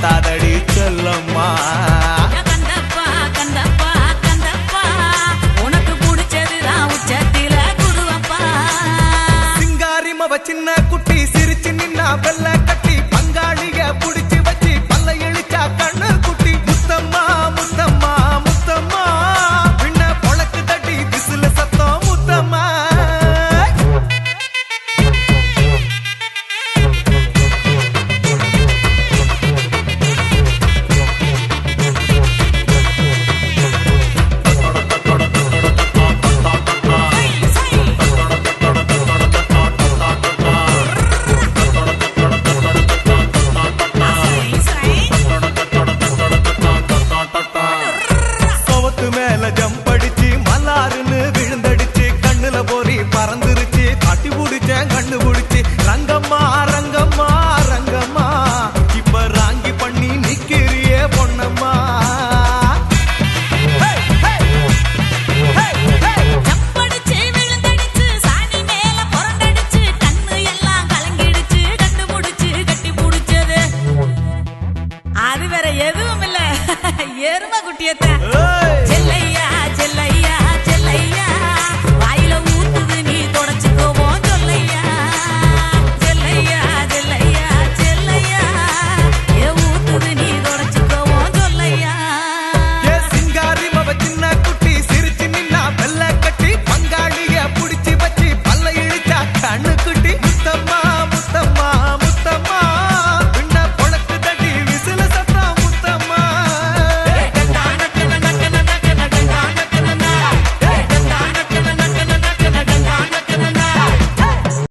பத்தாதடி சொல்லம்மா. சவத்து மேல ஜம்படிச்சு மல்லாருன்னு விழுந்தடிச்சு கண்ணுல போரி பறந்துருச்சு. காட்டி புடிச்சேன் கண்ணு புடிச்சு. ரங்கம்மா ரங்கம்மா ரங்கம்மா இப்ப ராங்கி பண்ணி நிக்கிறியே புடிச்சது. அது வேற எதுவும் இல்ல. எரும குட்டியத்தான் ஏய்!